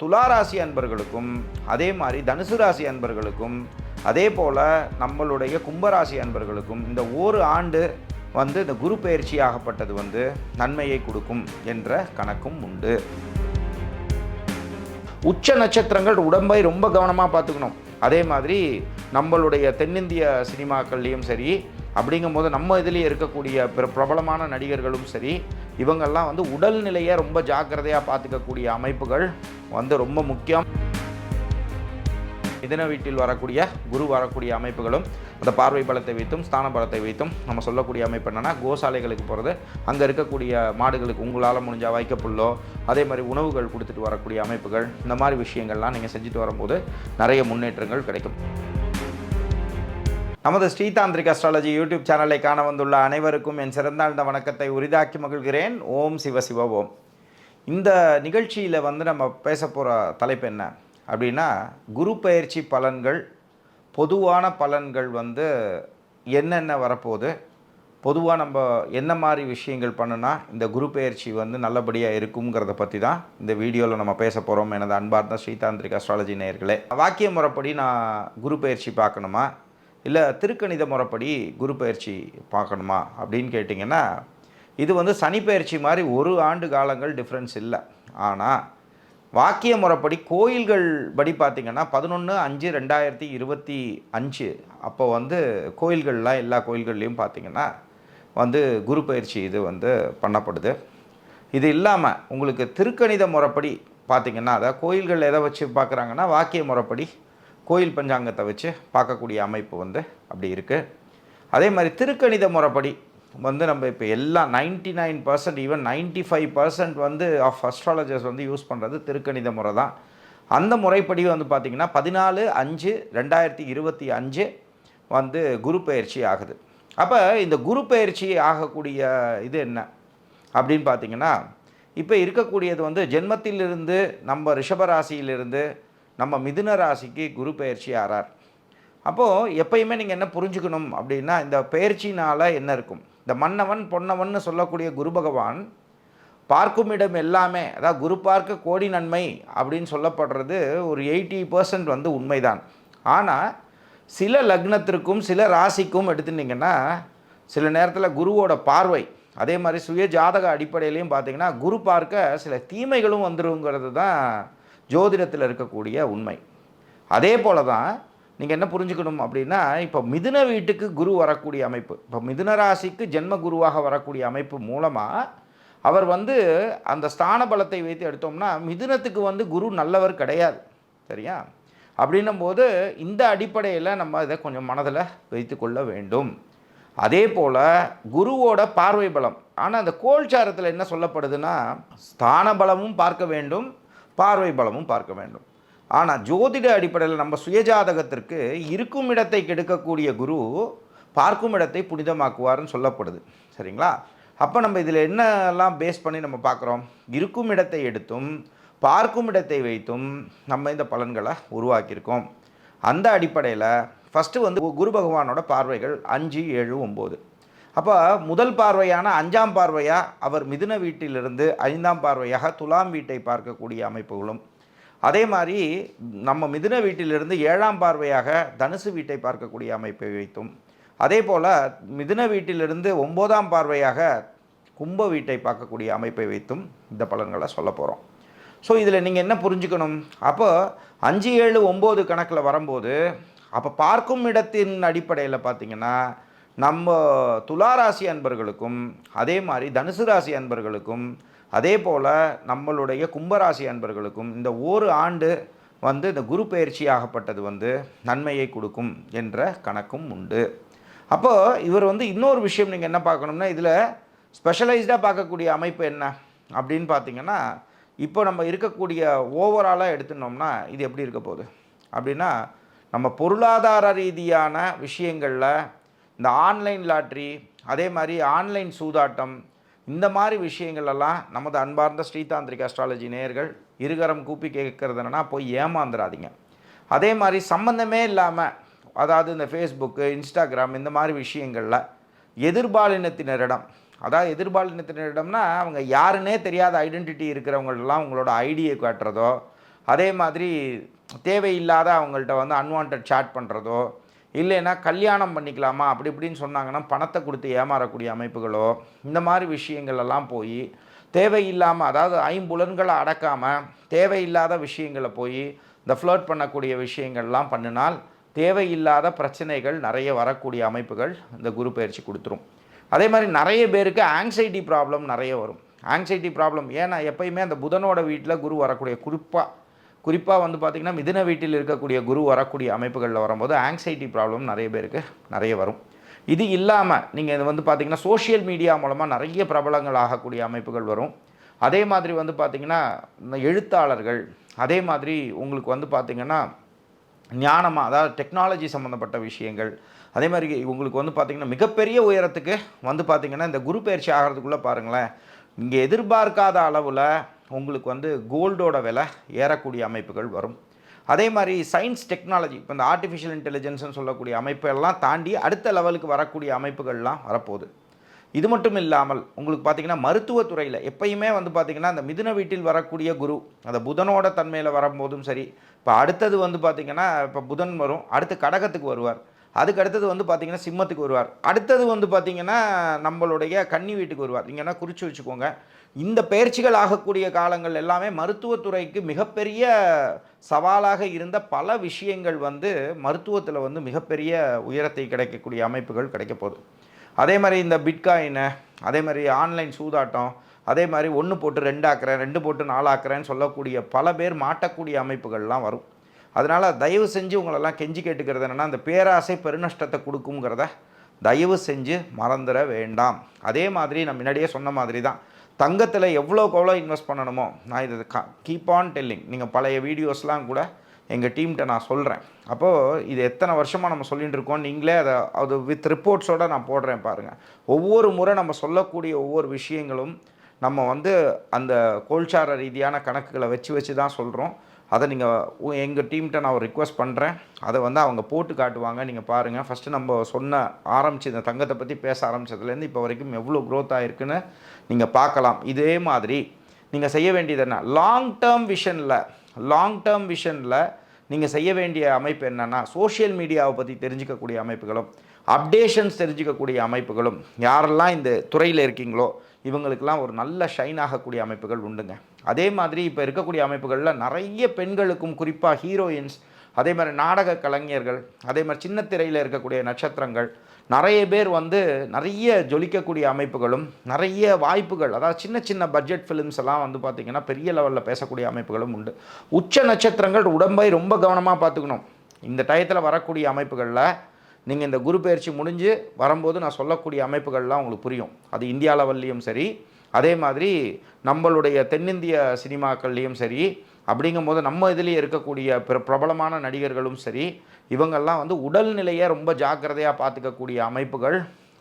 துளாராசி அன்பர்களுக்கும் அதே மாதிரி தனுசு ராசி அன்பர்களுக்கும் அதே போல் நம்மளுடைய கும்பராசி அன்பர்களுக்கும் இந்த ஒரு ஆண்டு வந்து இந்த குரு பயிற்சி ஆகப்பட்டது வந்து நன்மையை கொடுக்கும் என்ற கணக்கும் உண்டு. உச்ச நட்சத்திரங்கள் உடம்பை ரொம்ப கவனமாக பார்த்துக்கணும். அதே மாதிரி நம்மளுடைய தென்னிந்திய சினிமாக்கள்லேயும் சரி அப்படிங்கும்போது நம்ம இதுலேயே இருக்கக்கூடிய பிற பிரபலமான நடிகர்களும் சரி இவங்கெல்லாம் வந்து உடல்நிலையை ரொம்ப ஜாக்கிரதையாக பார்த்துக்கக்கூடிய அமைப்புகள் வந்து ரொம்ப முக்கியம். மிதன வீட்டில் வரக்கூடிய குரு வரக்கூடிய அமைப்புகளும் அந்த பார்வை பலத்தை வைத்தும் ஸ்தான பலத்தை வைத்தும் நம்ம சொல்லக்கூடிய அமைப்பு என்னென்னா கோசாலைகளுக்கு போகிறது அங்கே இருக்கக்கூடிய மாடுகளுக்கு உங்களால் முடிஞ்சால் வைக்கப்புள்ளோ அதே மாதிரி உணவுகள் கொடுத்துட்டு வரக்கூடிய அமைப்புகள் இந்த மாதிரி விஷயங்கள்லாம் நீங்கள் செஞ்சுட்டு வரும்போது நிறைய முன்னேற்றங்கள் கிடைக்கும். நமது ஸ்ரீதாந்திரிக் அஸ்ட்ராலஜி யூடியூப் சேனலை காண வந்துள்ள அனைவருக்கும் என் சிறந்தாழ்ந்த வணக்கத்தை உரிதாக்கி மகிழ்கிறேன். ஓம் சிவ சிவ ஓம். இந்த நிகழ்ச்சியில் வந்து நம்ம பேச போகிற தலைப்பு என்ன அப்படின்னா குரு பயிற்சி பலன்கள் பொதுவான பலன்கள் வந்து என்னென்ன வரப்போகுது பொதுவாக நம்ம என்ன மாதிரி விஷயங்கள் பண்ணுனா இந்த குரு பயிற்சி வந்து நல்லபடியாக இருக்குங்கிறத பற்றி தான் இந்த வீடியோவில் நம்ம பேச போகிறோம் எனது அன்பார்ந்த ஸ்ரீதாந்திரிக் அஸ்ட்ராலஜி நேயர்களே. வாக்கிய முறைப்படி நான் குரு பயிற்சி பார்க்கணுமா? இல்லை திருக்கணித முறைப்படி குரு பயிற்சி பார்க்கணுமா அப்படின்னு கேட்டிங்கன்னா இது வந்து சனி பயிற்சி மாதிரி ஒரு ஆண்டு காலங்கள் டிஃப்ரென்ஸ் இல்லை. ஆனால் வாக்கிய முறைப்படி கோயில்கள் படி பார்த்திங்கன்னா பதினொன்று அஞ்சு ரெண்டாயிரத்தி இருபத்தி அஞ்சு அப்போ வந்து கோயில்கள்லாம் எல்லா கோயில்கள்லேயும் பார்த்திங்கன்னா வந்து குரு பயிற்சி இது வந்து பண்ணப்படுது. இது இல்லாமல் உங்களுக்கு திருக்கணித முறைப்படி பார்த்திங்கன்னா அதை கோயில்கள் எதை வச்சு பார்க்குறாங்கன்னா வாக்கிய முறைப்படி கோயில் பஞ்சாங்கத்தை வச்சு பார்க்கக்கூடிய அமைப்பு வந்து அப்படி இருக்குது அதே மாதிரி திருக்கணித முறைப்படி வந்து நம்ம இப்போ எல்லாம் ninety nine percent even ninety five percent வந்து ஆஃப் அஸ்ட்ராலஜர்ஸ் வந்து யூஸ் பண்ணுறது திருக்கணித முறை தான். அந்த முறைப்படி வந்து பார்த்திங்கன்னா பதினாலு அஞ்சு ரெண்டாயிரத்தி இருபத்தி அஞ்சு வந்து குரு பயிற்சி ஆகுது. அப்போ இந்த குரு பயிற்சி ஆகக்கூடிய இது என்ன? அப்படின்னு பார்த்தீங்கன்னா இப்போ இருக்கக்கூடியது வந்து ஜென்மத்திலிருந்து நம்ம ரிஷபராசியிலிருந்து நம்ம மிதுன ராசிக்கு குரு பயிற்சி ஆறார். அப்போது எப்பயுமே நீங்கள் என்ன புரிஞ்சுக்கணும் அப்படின்னா இந்த பயிற்சினால் என்ன இருக்கும்? இந்த மன்னவன் பொன்னவன் சொல்லக்கூடிய குரு பகவான் பார்க்கும் இடம் எல்லாமே அதாவது குரு பார்க்க கோடி நன்மை அப்படின்னு சொல்லப்படுறது ஒரு எயிட்டி பர்சன்ட் வந்து உண்மைதான். ஆனால் சில லக்னத்திற்கும் சில ராசிக்கும் எடுத்துட்டிங்கன்னா சில நேரத்தில் குருவோட பார்வை அதே மாதிரி சுய ஜாதக அடிப்படையிலையும் பார்த்தீங்கன்னா குரு பார்க்க சில தீமைகளும் வந்துருங்கிறது தான் ஜோதிடத்தில் இருக்கக்கூடிய உண்மை. அதே போல தான் நீங்கள் என்ன புரிஞ்சுக்கணும் அப்படின்னா இப்போ மிதுன வீட்டுக்கு குரு வரக்கூடிய அமைப்பு இப்போ மிதுன ராசிக்கு ஜென்ம குருவாக வரக்கூடிய அமைப்பு மூலமாக அவர் வந்து அந்த ஸ்தான பலத்தை வைத்து எடுத்தோம்னா மிதுனத்துக்கு வந்து குரு நல்லவர் கிடையாது. சரியா? அப்படின்னும் போது இந்த அடிப்படையில் நம்ம இதை கொஞ்சம் மனதில் வைத்து கொள்ள வேண்டும். அதே போல் குருவோட பார்வை பலம். ஆனால் அந்த கோல்சாரத்தில் என்ன சொல்லப்படுதுன்னா ஸ்தான பலமும் பார்க்க வேண்டும் பார்வை பலமும் பார்க்க வேண்டும். ஆனால் ஜோதிட அடிப்படையில் நம்ம சுயஜாதகத்திற்கு இருக்கும் இடத்தை கெடுக்கக்கூடிய குரு பார்க்கும் இடத்தை புனிதமாக்குவார்னு சொல்லப்படுது. சரிங்களா? அப்போ நம்ம இதில் என்னெல்லாம் பேஸ் பண்ணி நம்ம பார்க்குறோம்? இருக்கும் இடத்தை எடுத்தும் பார்க்கும் இடத்தை வைத்தும் நம்ம இந்த பலன்களை உருவாக்கியிருக்கோம். அந்த அடிப்படையில் ஃபஸ்ட்டு வந்து குரு பகவானோட பார்வைகள் அஞ்சு ஏழு ஒம்பது. அப்போ முதல் பார்வையான அஞ்சாம் பார்வையாக அவர் மிதுன வீட்டிலிருந்து ஐந்தாம் பார்வையாக துலாம் வீட்டை பார்க்கக்கூடிய அமைப்புகளும். அதே மாதிரி நம்ம மிதுன வீட்டிலிருந்து ஏழாம் பார்வையாக தனுசு வீட்டை பார்க்கக்கூடிய அமைப்பை வைத்தும். அதே போல் மிதுன வீட்டிலிருந்து ஒம்போதாம் பார்வையாக கும்ப வீட்டை பார்க்கக்கூடிய அமைப்பை வைத்தும் இந்த பலன்களை சொல்ல போகிறோம் ஸோ இதில் நீங்கள் என்ன புரிஞ்சுக்கணும்? அப்போ அஞ்சு ஏழு ஒம்பது கணக்கில் வரும்போது அப்போ பார்க்கும் இடத்தின் அடிப்படையில் பார்த்தீங்கன்னா நம்ம துளாராசி அன்பர்களுக்கும் அதே மாதிரி தனுசு ராசி அன்பர்களுக்கும் அதே போல் நம்மளுடைய கும்பராசி அன்பர்களுக்கும் இந்த ஒரு ஆண்டு வந்து இந்த குரு பயிற்சி ஆகப்பட்டது வந்து நன்மையை கொடுக்கும் என்ற கணக்கும் உண்டு. அப்போது இவர் வந்து இன்னொரு விஷயம் நீங்கள் என்ன பார்க்கணும்னா இதில் ஸ்பெஷலைஸ்டாக பார்க்கக்கூடிய அமைப்பு என்ன அப்படின்னு பார்த்தீங்கன்னா இப்போ நம்ம இருக்கக்கூடிய ஓவராலாக எடுத்துனோம்னா இது எப்படி இருக்க போகுது? அப்படின்னா நம்ம பொருளாதார ரீதியான விஷயங்களில் இந்த ஆன்லைன் லாட்ரி அதே மாதிரி ஆன்லைன் சூதாட்டம் இந்த மாதிரி விஷயங்களெல்லாம் நமது அன்பார்ந்த ஸ்ரீதாந்திரிக் அஸ்ட்ராலஜி நேயர்கள் இருகரம் கூப்பி கேட்குறது என்னென்னா போய் ஏமாந்துடாதீங்க அதே மாதிரி சம்மந்தமே இல்லாமல் அதாவது இந்த ஃபேஸ்புக்கு இன்ஸ்டாகிராம் இந்த மாதிரி விஷயங்களில் எதிர்பாலினத்தினரிடம் அதாவது எதிர்பாலினத்தினரிடம்னா அவங்க யாருன்னே தெரியாத ஐடென்டிட்டி இருக்கிறவங்களெல்லாம் உங்களோட ஐடியை காட்டுறதோ அதே மாதிரி தேவையில்லாத அவங்கள்ட்ட வந்து அன்வான்ட் சேட் பண்ணுறதோ இல்லைன்னா கல்யாணம் பண்ணிக்கலாமா? அப்படி இப்படின்னு சொன்னாங்கன்னா பணத்தை கொடுத்து ஏமாறக்கூடிய அமைப்புகளோ இந்த மாதிரி விஷயங்கள் எல்லாம் போய் தேவையில்லாமல் அதாவது ஐம்புலன்களை அடக்காமல் தேவையில்லாத விஷயங்களை போய் இந்த ஃப்ளோட் பண்ணக்கூடிய விஷயங்கள்லாம் பண்ணினால் தேவையில்லாத பிரச்சனைகள் நிறைய வரக்கூடிய அமைப்புகள் இந்த குரு பயிற்சி கொடுத்துரும். அதே மாதிரி நிறைய பேருக்கு ஆங்ஸைட்டி ப்ராப்ளம் நிறைய வரும். ஆங்ஸைட்டி ப்ராப்ளம் ஏன்னா எப்பயுமே அந்த புதனோட வீட்டில் குரு வரக்கூடிய குறிப்பாக குறிப்பாக வந்து பார்த்திங்கன்னா மிதின வீட்டில் இருக்கக்கூடிய குரு வரக்கூடிய அமைப்புகளில் வரும்போது ஆங்ஸைட்டி ப்ராப்ளம் நிறைய பேருக்கு நிறைய வரும். இது இல்லாமல் நீங்கள் இது வந்து பார்த்திங்கன்னா சோஷியல் மீடியா மூலமாக நிறைய பிரபலங்கள் ஆகக்கூடிய அமைப்புகள் வரும். அதே மாதிரி வந்து பார்த்திங்கன்னா இந்த எழுத்தாளர்கள் அதே மாதிரி உங்களுக்கு வந்து பார்த்திங்கன்னா ஞானமாக அதாவது டெக்னாலஜி சம்மந்தப்பட்ட விஷயங்கள் அதே மாதிரி உங்களுக்கு வந்து பார்த்திங்கன்னா மிகப்பெரிய உயரத்துக்கு வந்து பார்த்திங்கன்னா இந்த குரு பயிற்சி ஆகிறதுக்குள்ளே பாருங்களேன் இங்கே எதிர்பார்க்காத அளவில் உங்களுக்கு வந்து கோல்டோட விலை ஏறக்கூடிய அமைப்புகள் வரும். அதே மாதிரி சயின்ஸ் டெக்னாலஜி இப்போ இந்த ஆர்டிஃபிஷியல் இன்டெலிஜென்ஸ்னு சொல்லக்கூடிய அமைப்பெல்லாம் தாண்டி அடுத்த லெவலுக்கு வரக்கூடிய அமைப்புகள்லாம் வரப்போகுது. இது மட்டும் இல்லாமல் உங்களுக்கு பார்த்திங்கன்னா மருத்துவத்துறையில் எப்பயுமே வந்து பார்த்திங்கன்னா அந்த மிதுன வீட்டில் வரக்கூடிய குரு அந்த புதனோட தன்மையில் வரும்போதும் சரி இப்போ அடுத்தது வந்து பார்த்திங்கன்னா இப்போ புதன் வரும் அடுத்து கடகத்துக்கு வருவார். அதுக்கு அடுத்தது வந்து பார்த்திங்கன்னா சிம்மத்துக்கு வருவார். அடுத்தது வந்து பார்த்திங்கன்னா நம்மளுடைய கன்னி வீட்டுக்கு வருவார். இங்கன்னா குறித்து வச்சுக்கோங்க. இந்த பயிற்சிகள் ஆகக்கூடிய காலங்கள் எல்லாமே மருத்துவத்துறைக்கு மிகப்பெரிய சவாலாக இருந்த பல விஷயங்கள் வந்து மருத்துவத்தில் வந்து மிகப்பெரிய உயரத்தை கிடைக்கக்கூடிய அமைப்புகள் கிடைக்க போகுது. அதே மாதிரி இந்த பிட்காயினு அதே மாதிரி ஆன்லைன் சூதாட்டம் அதே மாதிரி ஒன்று போட்டு ரெண்டாக்குறேன் ரெண்டு போட்டு நாலாக்குறேன்னு சொல்லக்கூடிய பல பேர் மாட்டக்கூடிய அமைப்புகள்லாம் வரும். அதனால் தயவு செஞ்சு உங்களெல்லாம் கெஞ்சி கேட்டுக்கிறது என்னென்னா அந்த பேராசை பெருநஷ்டத்தை கொடுக்குங்கிறத தயவு செஞ்சு மறந்துட வேண்டாம். அதே மாதிரி நான் முன்னாடியே சொன்ன மாதிரி தான் தங்கத்தில் எவ்வளோக்கு எவ்வளோ இன்வெஸ்ட் பண்ணணுமோ நான் இதை கீப் ஆன் டெல்லிங் நீங்கள் பழைய வீடியோஸ்லாம் கூட எங்கள் டீம்கிட்ட நான் சொல்கிறேன் அப்போது இது எத்தனை வருஷமாக நம்ம சொல்லிகிட்டு இருக்கோம் நீங்களே அதை அது வித் ரிப்போர்ட்ஸோடு நான் போடுறேன் பாருங்கள் ஒவ்வொரு முறை நம்ம சொல்லக்கூடிய ஒவ்வொரு விஷயங்களும் நம்ம வந்து அந்த கோல்சார ரீதியான கணக்குகளை வச்சு வச்சு தான் சொல்கிறோம் அதை நீங்கள் எங்கள் டீம்கிட்ட நான் ஒரு ரிக்வஸ்ட் பண்ணுறேன் அதை வந்து அவங்க போட்டு காட்டுவாங்க. நீங்கள் பாருங்கள் ஃபஸ்ட்டு நம்ம சொன்ன ஆரம்பிச்சு இந்த தங்கத்தை பற்றி பேச ஆரம்பித்ததுலேருந்து இப்போ வரைக்கும் எவ்வளோ க்ரோத் ஆகிருக்குன்னு நீங்கள் பார்க்கலாம். இதே மாதிரி நீங்கள் செய்ய வேண்டியது என்ன? லாங் டேர்ம் விஷனில் லாங் டேர்ம் விஷனில் நீங்கள் செய்ய வேண்டிய அமைப்பு என்னென்னா சோஷியல் மீடியாவை பற்றி தெரிஞ்சுக்கக்கூடிய அமைப்புகளும் அப்டேஷன்ஸ் தெரிஞ்சிக்கக்கூடிய அமைப்புகளும். யாரெல்லாம் இந்த துறையில் இருக்கீங்களோ இவங்களுக்கெல்லாம் ஒரு நல்ல ஷைன் ஆகக்கூடிய அமைப்புகள் உண்டுங்க. அதே மாதிரி இப்போ இருக்கக்கூடிய அமைப்புகளில் நிறைய பெண்களுக்கும் குறிப்பாக ஹீரோயின்ஸ் அதே மாதிரி நாடக கலைஞர்கள் அதே மாதிரி சின்ன திரையில் இருக்கக்கூடிய நட்சத்திரங்கள் நிறைய பேர் வந்து நிறைய ஜொலிக்கக்கூடிய அமைப்புகளும் நிறைய வாய்ப்புகள் அதாவது சின்ன சின்ன பட்ஜெட் ஃபிலிம்ஸ் எல்லாம் வந்து பார்த்திங்கன்னா பெரிய லெவலில் பேசக்கூடிய அமைப்புகளும் உண்டு. உச்ச நட்சத்திரங்கள் உடம்பை ரொம்ப கவனமாக பார்த்துக்கணும். இந்த டயத்தில் வரக்கூடிய அமைப்புகளில் நீங்கள் இந்த குரு பயிற்சி முடிஞ்சு வரும்போது நான் சொல்லக்கூடிய அமைப்புகள்லாம் உங்களுக்கு புரியும். அது இந்தியா லெவல்லையும் சரி அதே மாதிரி நம்மளுடைய தென்னிந்திய சினிமாக்கள்லேயும் சரி அப்படிங்கும்போது நம்ம இதுலேயே இருக்கக்கூடிய பிற பிரபலமான நடிகர்களும் சரி இவங்கெல்லாம் வந்து உடல்நிலையை ரொம்ப ஜாக்கிரதையாக பார்த்துக்கக்கூடிய அமைப்புகள்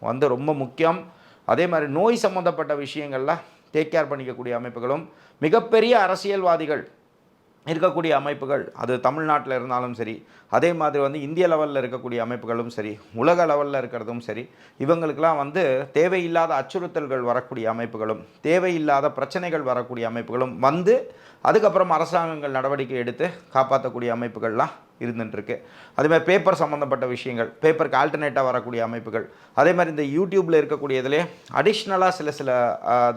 வந்து ரொம்ப முக்கியம். அதே மாதிரி நோய் சம்மந்தப்பட்ட விஷயங்களில் டேக் கேர் பண்ணிக்கக்கூடிய அமைப்புகளும் மிகப்பெரிய அரசியல்வாதிகள் இருக்கக்கூடிய அமைப்புகள் அது தமிழ்நாட்டில் இருந்தாலும் சரி அதே மாதிரி வந்து இந்திய லெவலில் இருக்கக்கூடிய அமைப்புகளும் சரி உலக லெவலில் இருக்கிறதும் சரி இவங்களுக்கெல்லாம் வந்து தேவையில்லாத அச்சுறுத்தல்கள் வரக்கூடிய அமைப்புகளும் தேவையில்லாத பிரச்சனைகள் வரக்கூடிய அமைப்புகளும் வந்து அதுக்கப்புறம் அரசாங்கங்கள் நடவடிக்கை எடுத்து காப்பாற்றக்கூடிய அமைப்புகள்லாம் இருந்துட்டுருக்கு. அதேமாதிரி பேப்பர் சம்மந்தப்பட்ட விஷயங்கள் பேப்பருக்கு ஆல்டர்னேட்டாக வரக்கூடிய அமைப்புகள். அதே மாதிரி இந்த யூடியூப்பில் இருக்கக்கூடியதிலே அடிஷ்னலாக சில சில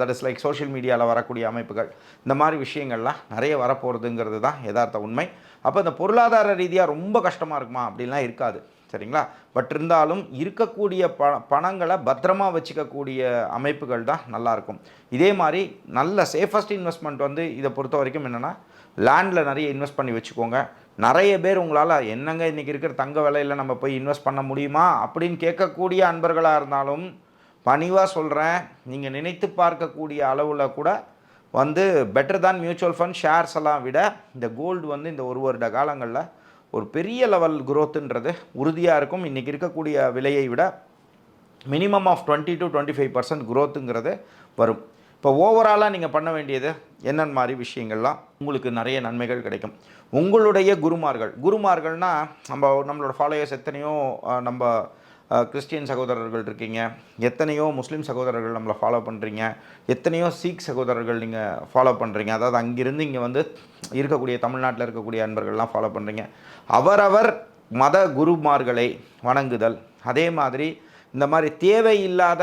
தட் இஸ் லைக் சோஷியல் மீடியாவில் வரக்கூடிய அமைப்புகள். இந்த மாதிரி விஷயங்கள்லாம் நிறைய வரப்போகிறதுங்கிறது தான் யதார்த்த உண்மை. அப்போ இந்த பொருளாதார ரீதியாக ரொம்ப கஷ்டமாக இருக்குமா அப்படின்லாம் இருக்காது. சரிங்களா? பட் இருந்தாலும் இருக்கக்கூடிய ப பணங்களை பத்திரமா வச்சுக்கக்கூடிய அமைப்புகள் தான் நல்லாயிருக்கும். இதே மாதிரி நல்ல சேஃபஸ்ட் இன்வெஸ்ட்மெண்ட் வந்து இதை பொறுத்த வரைக்கும் என்னென்னா லேண்டில் நிறைய இன்வெஸ்ட் பண்ணி வச்சுக்கோங்க. நிறைய பேர் உங்களால் என்னங்க இன்றைக்கி இருக்கிற தங்க விலையில் நம்ம போய் இன்வெஸ்ட் பண்ண முடியுமா? அப்படின்னு கேட்கக்கூடிய அன்பர்களாக இருந்தாலும் பணிவாக சொல்கிறேன் நீங்கள் நினைத்து பார்க்கக்கூடிய அளவில் கூட வந்து பெட்டர் தான் மியூச்சுவல் ஃபண்ட் ஷேர்ஸ் எல்லாம் விட இந்த கோல்டு வந்து இந்த ஒரு வருட காலங்களில் ஒரு பெரிய லெவல் குரோத்துன்றது உறுதியாக இருக்கும். இன்றைக்கி இருக்கக்கூடிய விலையை விட minimum of twenty to twenty five percent குரோத்துங்கிறது வரும். இப்போ ஓவராலாக நீங்கள் பண்ண வேண்டியது என்னென்ன மாதிரி விஷயங்கள்லாம் உங்களுக்கு நிறைய நன்மைகள் கிடைக்கும். உங்களுடைய குருமார்கள் குருமார்கள்னால் நம்ம நம்மளோட ஃபாலோயர்ஸ் எத்தனையோ நம்ம கிறிஸ்டியன் சகோதரர்கள் இருக்கீங்க. எத்தனையோ முஸ்லீம் சகோதரர்கள் நம்மளை ஃபாலோ பண்ணுறீங்க எத்தனையோ சீக் சகோதரர்கள் நீங்கள் ஃபாலோ பண்ணுறீங்க அதாவது அங்கிருந்து இங்கே வந்து இருக்கக்கூடிய தமிழ்நாட்டில் இருக்கக்கூடிய அன்பர்கள்லாம் ஃபாலோ பண்ணுறீங்க அவரவர் மத குருமார்களை வணங்குதல். அதே மாதிரி இந்த மாதிரி தேவையில்லாத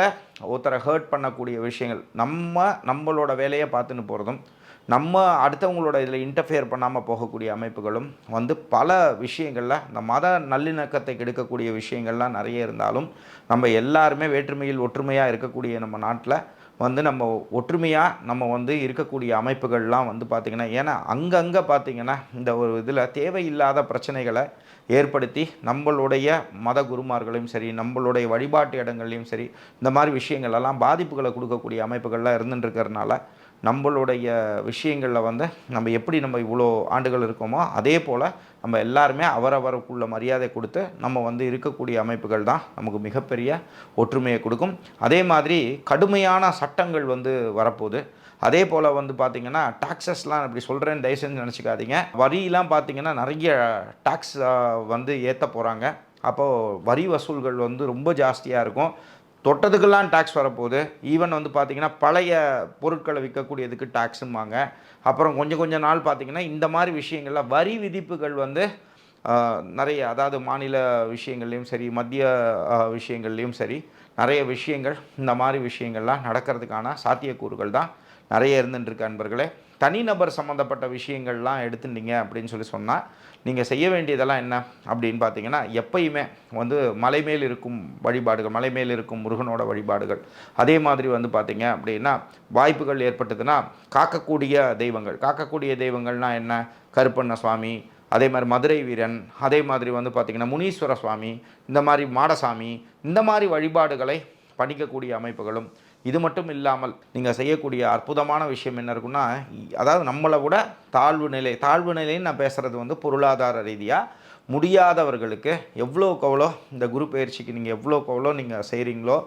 ஒருத்தரை ஹர்ட் பண்ணக்கூடிய விஷயங்கள். நம்ம நம்மளோட வேலையை பார்த்துன்னு போகிறதும் நம்ம அடுத்தவங்களோட இதில் இன்டர்ஃபியர் பண்ணாமல் போகக்கூடிய அமைப்புகளும் வந்து பல விஷயங்களில் இந்த மத நல்லிணக்கத்தை கெடுக்கக்கூடிய விஷயங்கள்லாம் நிறைய இருந்தாலும் நம்ம எல்லாருமே வேற்றுமையில் ஒற்றுமையாக இருக்கக்கூடிய நம்ம நாட்டில் வந்து நம்ம ஒற்றுமையாக நம்ம வந்து இருக்கக்கூடிய அமைப்புகள்லாம் வந்து பார்த்திங்கன்னா ஏன்னா அங்கங்கே பார்த்திங்கன்னா இந்த ஒரு இதில் தேவையில்லாத பிரச்சனைகளை ஏற்படுத்தி நம்மளுடைய மத குருமார்களையும் சரி நம்மளுடைய வழிபாட்டு இடங்கள்லையும் சரி இந்த மாதிரி விஷயங்கள் எல்லாம் பாதிப்புகளை கொடுக்கக்கூடிய அமைப்புகள்லாம் இருந்துட்டு இருக்கிறதுனால நம்மளுடைய விஷயங்களில் வந்து நம்ம எப்படி நம்ம இவ்வளோ ஆண்டுகள் இருக்கோமோ அதே போல் நம்ம எல்லாருமே அவரவருக்குள்ள மரியாதை கொடுத்து நம்ம வந்து இருக்கக்கூடிய அமைப்புகள் தான் நமக்கு மிகப்பெரிய ஒற்றுமையை கொடுக்கும். அதே மாதிரி கடுமையான சட்டங்கள் வந்து வரப்போகுது. அதே போல் வந்து பார்த்திங்கன்னா டாக்ஸஸ்லாம் இப்படி சொல்கிறேன்னு தயவு செஞ்சு நினச்சிக்காதீங்க. வரியெலாம் பார்த்திங்கன்னா நிறைய டாக்ஸ் வந்து ஏற்ற போகிறாங்க அப்போது வரி வசூல்கள் வந்து ரொம்ப ஜாஸ்தியாக இருக்கும். தொட்டதுக்கெல்லாம் டேக்ஸ் வரப்போகுது. ஈவன் வந்து பார்த்திங்கன்னா பழைய பொருட்களை விற்கக்கூடியதுக்கு டேக்ஸும்பாங்க அப்புறம் கொஞ்சம் கொஞ்சம் நாள் பார்த்திங்கன்னா இந்த மாதிரி விஷயங்களில் வரி விதிப்புகள் வந்து நிறைய அதாவது மாநில விஷயங்கள்லேயும் சரி மத்திய விஷயங்கள்லேயும் விஷயங்கள்லையும் சரி நிறைய விஷயங்கள் இந்த மாதிரி விஷயங்கள்லாம் நடக்கிறதுக்கான சாத்தியக்கூறுகள் தான். நிறைய இருந்துட்டுருக்கு அன்பர்களே. தனிநபர் சம்மந்தப்பட்ட விஷயங்கள்லாம் எடுத்துட்டீங்க அப்படின்னு சொல்லி சொன்னால் நீங்கள் செய்ய வேண்டியதெல்லாம் என்ன அப்படின்னு பார்த்தீங்கன்னா எப்பயுமே வந்து மலை மேல் இருக்கும் வழிபாடுகள் மலை மேல் இருக்கும் முருகனோட வழிபாடுகள். அதே மாதிரி வந்து பார்த்தீங்க அப்படின்னா வாய்ப்புகள் ஏற்பட்டதுன்னா காக்கக்கூடிய தெய்வங்கள். காக்கக்கூடிய தெய்வங்கள்னால் என்ன? கருப்பண்ண சுவாமி அதே மாதிரி மதுரை வீரன் அதே மாதிரி வந்து பார்த்திங்கன்னா முனீஸ்வர சுவாமி இந்த மாதிரி மாடசாமி இந்த மாதிரி வழிபாடுகளை பண்ணிக்கக்கூடிய அமைப்புகளும் இது மட்டும் இல்லாமல் நீங்கள் செய்யக்கூடிய அற்புதமான விஷயம் என்ன இருக்குன்னா இ- அதாவது நம்மளை விட தாழ்வு நிலை தாழ்வு நிலைன்னு நான் பேசுகிறது வந்து பொருளாதார ரீதியாக முடியாதவர்களுக்கு எவ்வளோக்கு எவ்வளோ இந்த குரு பயிற்சிக்கு நீங்கள் எவ்வளோக்கு எவ்வளோ நீங்கள் செய்கிறீங்களோ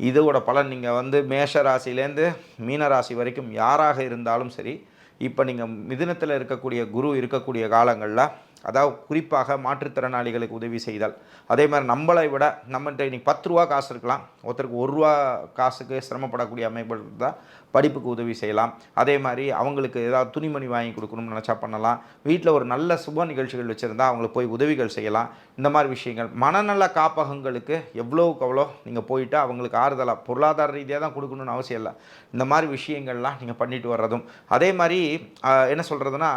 இதோட பலன் நீங்கள் வந்து மேஷ ராசிலேருந்து மீன ராசி வரைக்கும் யாராக இருந்தாலும் சரி இப்போ நீங்கள் மிதினத்தில் இருக்கக்கூடிய குரு இருக்கக்கூடிய காலங்களில் அதாவது குறிப்பாக மாற்றுத்திறனாளிகளுக்கு உதவி செய்தால். அதே மாதிரி நம்மளை விட நம்மகிட்ட இன்றைக்கி பத்து ரூபா காசு இருக்கலாம். ஒருத்தருக்கு ஒரு ரூபா காசுக்கு சிரமப்படக்கூடிய அமைப்புகள் இருந்தால் படிப்புக்கு உதவி செய்யலாம். அதே மாதிரி அவங்களுக்கு ஏதாவது துணிமணி வாங்கி கொடுக்கணும்னு நினச்சா பண்ணலாம். வீட்டில் ஒரு நல்ல சுப நிகழ்ச்சிகள் வச்சுருந்தா அவங்களுக்கு போய் உதவிகள் செய்யலாம். இந்த மாதிரி விஷயங்கள். மனநல காப்பகங்களுக்கு எவ்வளோக்கு எவ்வளோ நீங்கள் போயிட்டு அவங்களுக்கு ஆறுதலாக பொருளாதார ரீதியாக தான் கொடுக்கணும்னு அவசியம் இல்லை. இந்த மாதிரி விஷயங்கள்லாம் நீங்கள் பண்ணிட்டு வர்றதும். அதே மாதிரி என்ன சொல்கிறதுனா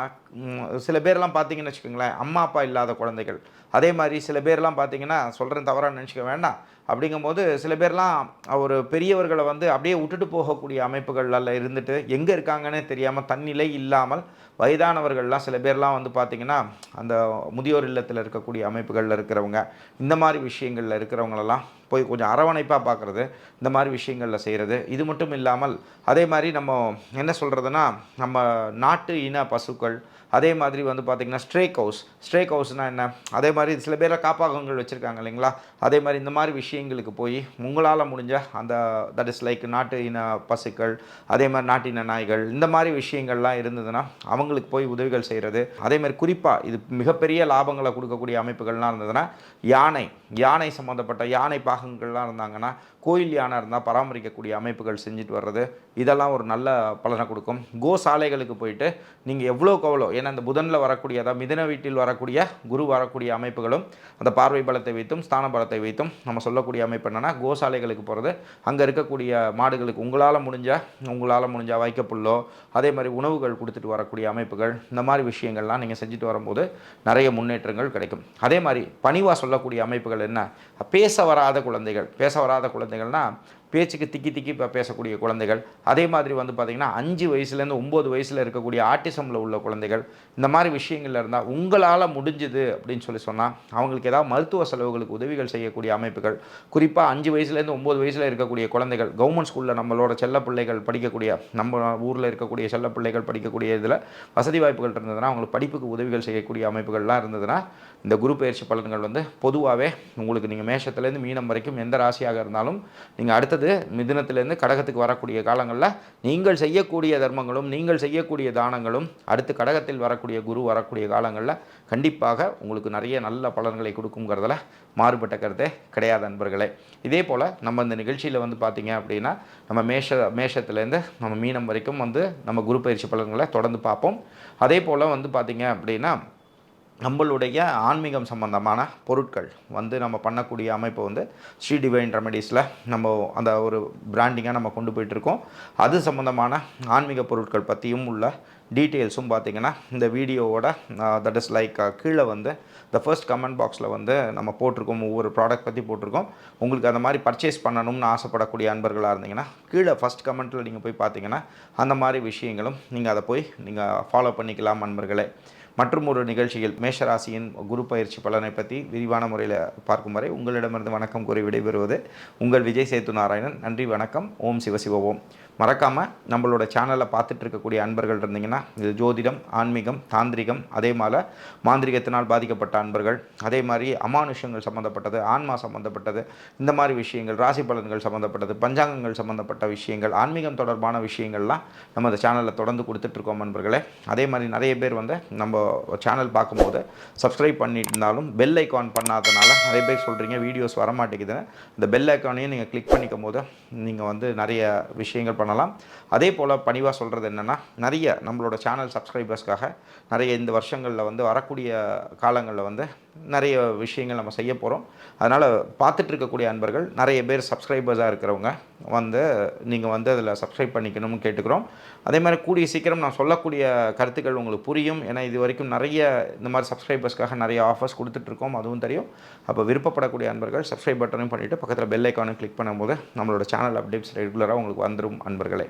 சில பேர்லாம் பார்த்தீங்கன்னு வச்சுக்கோங்களேன். அம்மா அப்பா இல்லாத குழந்தைகள். அதே மாதிரி சில பேர்லாம் பார்த்தீங்கன்னா சொல்கிறேன் தவறாக நினச்சிக்க வேண்டாம். அப்படிங்கும்போது சில பேர்லாம் ஒரு பெரியவர்களை வந்து அப்படியே விட்டுட்டு போகக்கூடிய அமைப்புகள்ல இருந்துட்டு எங்கே இருக்காங்கன்னே தெரியாமல் தன்னிலை இல்லாமல் வயதானவர்கள்லாம் சில பேர்லாம் வந்து பார்த்திங்கன்னா அந்த முதியோர் இல்லத்தில் இருக்கக்கூடிய அமைப்புகளில் இருக்கிறவங்க இந்த மாதிரி விஷயங்களில் இருக்கிறவங்களெல்லாம் போய் கொஞ்சம் அரவணைப்பாக பார்க்குறது இந்த மாதிரி விஷயங்களில் செய்கிறது இது மட்டும் இல்லாமல் அதே மாதிரி நம்ம என்ன சொல்கிறதுனா நம்ம நாட்டு இன பசுக்கள் அதே மாதிரி வந்து பார்த்திங்கன்னா ஸ்ட்ரேக் ஹவுஸ் ஸ்ட்ரேக் ஹவுஸ்னால் என்ன? அதே மாதிரி சில பேரை காப்பாகங்கள் வச்சுருக்காங்க இல்லைங்களா? அதே மாதிரி இந்த மாதிரி விஷயங்களுக்கு போய் உங்களால் முடிஞ்ச அந்த தட் இஸ் லைக் நாட்டு இன பசுக்கள் அதே மாதிரி நாட்டு இன நாய்கள் இந்த மாதிரி விஷயங்கள்லாம் இருந்ததுன்னா அவங்களுக்கு போய் உதவிகள் செய்கிறது அதே மாதிரி குறிப்பாக இது மிகப்பெரிய லாபங்களை கொடுக்கக்கூடிய அமைப்புகள்லாம் இருந்ததுன்னா யானை யானை சம்மந்தப்பட்ட யானை பாகங்கள்லாம் இருந்தாங்கன்னா கோயில் யானை இருந்தால் பராமரிக்கக்கூடிய அமைப்புகள் செஞ்சுட்டு வர்றது இதெல்லாம் ஒரு நல்ல பலனை கொடுக்கும். கோசாலைகளுக்கு போயிட்டு நீங்கள் எவ்வளோக்கு எவ்வளோ ஏன்னா இந்த புதனில் வரக்கூடிய அதாவது மிதன வீட்டில் வரக்கூடிய குரு வரக்கூடிய அமைப்புகளும் அந்த பார்வை பலத்தை வைத்தும் ஸ்தான பலத்தை வைத்தும் நம்ம சொல்லக்கூடிய அமைப்பு என்னென்னா கோசாலைகளுக்கு போகிறது அங்கே இருக்கக்கூடிய மாடுகளுக்கு உங்களால் முடிஞ்ச உங்களால் முடிஞ்ச வைக்கப்புல்லோ அதே மாதிரி உணவுகள் கொடுத்துட்டு வரக்கூடிய அமைப்புகள் இந்த மாதிரி விஷயங்கள்லாம் நீங்கள் செஞ்சுட்டு வரும்போது நிறைய முன்னேற்றங்கள் கிடைக்கும். அதே மாதிரி பணிவாக சொல்லக்கூடிய அமைப்புகள் என்ன? பேச வராத குழந்தைகள் பேச வராத குழந்தைகள்னா பேச்சுக்கு திக்கி திக்கி இப்போ பேசக்கூடிய குழந்தைகள். அதே மாதிரி வந்து பார்த்திங்கன்னா அஞ்சு வயசுலேருந்து ஒம்பது வயசில் இருக்கக்கூடிய ஆட்டிசமில் உள்ள குழந்தைகள் இந்த மாதிரி விஷயங்கள்ல இருந்தால் உங்களால் முடிஞ்சுது அப்படின்னு சொல்லி சொன்னால் அவங்களுக்கு ஏதாவது மருத்துவ செலவுகளுக்கு உதவிகள் செய்யக்கூடிய அமைப்புகள் குறிப்பாக அஞ்சு வயசுலேருந்து ஒம்பது வயசில் இருக்கக்கூடிய குழந்தைகள் கவர்மெண்ட் ஸ்கூலில் நம்மளோட செல்ல பிள்ளைகள் படிக்கக்கூடிய நம்ம ஊரில் இருக்கக்கூடிய செல்ல பிள்ளைகள் படிக்கக்கூடிய இதில் வசதி வாய்ப்புகள் இருந்ததுன்னா அவங்களுக்கு படிப்புக்கு உதவிகள் செய்யக்கூடிய அமைப்புகள்லாம் இருந்ததுன்னா இந்த குரு பயிற்சி பலன்கள் வந்து பொதுவாகவே உங்களுக்கு நீங்கள் மேஷத்துலேருந்து மீனம் வரைக்கும் எந்த ராசியாக இருந்தாலும் நீங்கள் அடுத்தது அடுத்தது மிதுனத்திலேருந்து கடகத்துக்கு வரக்கூடிய காலங்களில் நீங்கள் செய்யக்கூடிய தர்மங்களும் நீங்கள் செய்யக்கூடிய தானங்களும் அடுத்து கடகத்தில் வரக்கூடிய குரு வரக்கூடிய காலங்களில் கண்டிப்பாக உங்களுக்கு நிறைய நல்ல பலன்களை கொடுக்குங்கிறதுல மாறுபட்ட கருத்தே கிடையாது நண்பர்களே இதே போல் நம்ம இந்த நிகழ்ச்சியில் வந்து பார்த்திங்க அப்படின்னா நம்ம மேஷ மேஷத்துலேருந்து நம்ம மீனம் வரைக்கும் வந்து நம்ம குரு பயிற்சி பலன்களை தொடர்ந்து பார்ப்போம். அதே போல் வந்து பார்த்திங்க அப்படின்னா நம்மளுடைய ஆன்மீகம் சம்பந்தமான பொருட்கள் வந்து நம்ம பண்ணக்கூடிய அமைப்பை வந்து ஸ்ரீ டிவைன் ரெமடிஸில் நம்ம அந்த ஒரு பிராண்டிங்காக நம்ம கொண்டு போயிட்டுருக்கோம். அது சம்மந்தமான ஆன்மீக பொருட்கள் பற்றியும் உள்ள டீட்டெயில்ஸும் பார்த்திங்கன்னா இந்த வீடியோவோட தட் இஸ் லைக் கீழே வந்து த ஃபர்ஸ்ட் கமெண்ட் பாக்ஸில் வந்து நம்ம போட்டிருக்கோம். ஒவ்வொரு ப்ராடக்ட் பற்றி போட்டிருக்கோம். உங்களுக்கு அந்த மாதிரி பர்ச்சேஸ் பண்ணணும்னு ஆசைப்படக்கூடிய அன்பர்களாக இருந்தீங்கன்னா கீழே ஃபஸ்ட் கமெண்ட்டில் நீங்கள் போய் பார்த்தீங்கன்னா அந்த மாதிரி விஷயங்களும் நீங்கள் அதை போய் நீங்கள் ஃபாலோ பண்ணிக்கலாம் அன்பர்களே. மற்றும் ஒரு நிகழ்ச்சியில் மேஷராசியின் குரு பயிற்சி பலனை பற்றி விரிவான முறையில் பார்க்கும் வரை உங்களிடமிருந்து வணக்கம் கூறி விடைபெறுவது உங்கள் விஜய் சேத்து நாராயணன். நன்றி வணக்கம். ஓம் சிவசிவ ஓம். மறக்காமல் நம்மளோட சேனலை பார்த்துட்டு இருக்கக்கூடிய அன்பர்கள் இருந்தீங்கன்னா இது ஜோதிடம் ஆன்மீகம் தாந்திரிகம் அதே மாதிரி மாந்திரிகத்தினால் பாதிக்கப்பட்ட அன்பர்கள் அதே மாதிரி அமானுஷங்கள் சம்மந்தப்பட்டது ஆன்மா சம்மந்தப்பட்டது இந்த மாதிரி விஷயங்கள் ராசி பலன்கள் சம்மந்தப்பட்டது பஞ்சாங்கங்கள் சம்மந்தப்பட்ட விஷயங்கள் ஆன்மீகம் தொடர்பான விஷயங்கள்லாம் நம்ம அந்த சேனலில் தொடர்ந்து கொடுத்துட்ருக்கோம் அன்பர்களே. அதே மாதிரி நிறைய பேர் வந்து நம்ம சேனல் பார்க்கும்போது சப்ஸ்கிரைப் பண்ணிட்டு இருந்தாலும் பெல் ஐக்கான் பண்ணாதனால நிறைய பேர் சொல்கிறீங்க வீடியோஸ் வரமாட்டேங்குதுன்னு. இந்த பெல் ஐக்கானையும் நீங்கள் கிளிக் பண்ணிக்கும் போது நீங்கள் வந்து நிறைய விஷயங்கள் பண்ணலாம். அதே போல் பணிவாக சொல்கிறது என்னென்னா நிறைய நம்மளோட சேனல் சப்ஸ்கிரைபர்ஸ்க்காக நிறைய இந்த வருஷங்களில் வந்து வரக்கூடிய காலங்களில் வந்து நிறைய விஷயங்கள் நம்ம செய்ய போகிறோம் அதனால் பார்த்துட்டு இருக்கக்கூடிய அன்பர்கள் நிறைய பேர் சப்ஸ்கிரைபர்ஸாக இருக்கிறவங்க வந்து நீங்கள் வந்து அதில் சப்ஸ்கிரைப் பண்ணிக்கணும்னு கேட்டுக்கிறோம். அதே மாதிரி கூடிய சீக்கிரம் நான் சொல்லக்கூடிய கருத்துக்கள் உங்களுக்கு புரியும். ஏன்னா இது வரைக்கும் நிறைய இந்த மாதிரி சப்ஸ்கிரைபர்ஸ்க்காக நிறைய ஆஃபர்ஸ் கொடுத்துட்ருக்கோம் அதுவும் தெரியும். அப்போ விருப்பப்படக்கூடிய அன்பர்கள் சப்ஸ்கிரைப் பட்டனையும் பண்ணிவிட்டு பக்கத்தில் பெல் ஐக்கானும் கிளிக் பண்ணும்போது நம்மளோட சேனல் அப்டேட்ஸ் ரெகுலராக உங்களுக்கு வந்துடும் அன்பர்களே.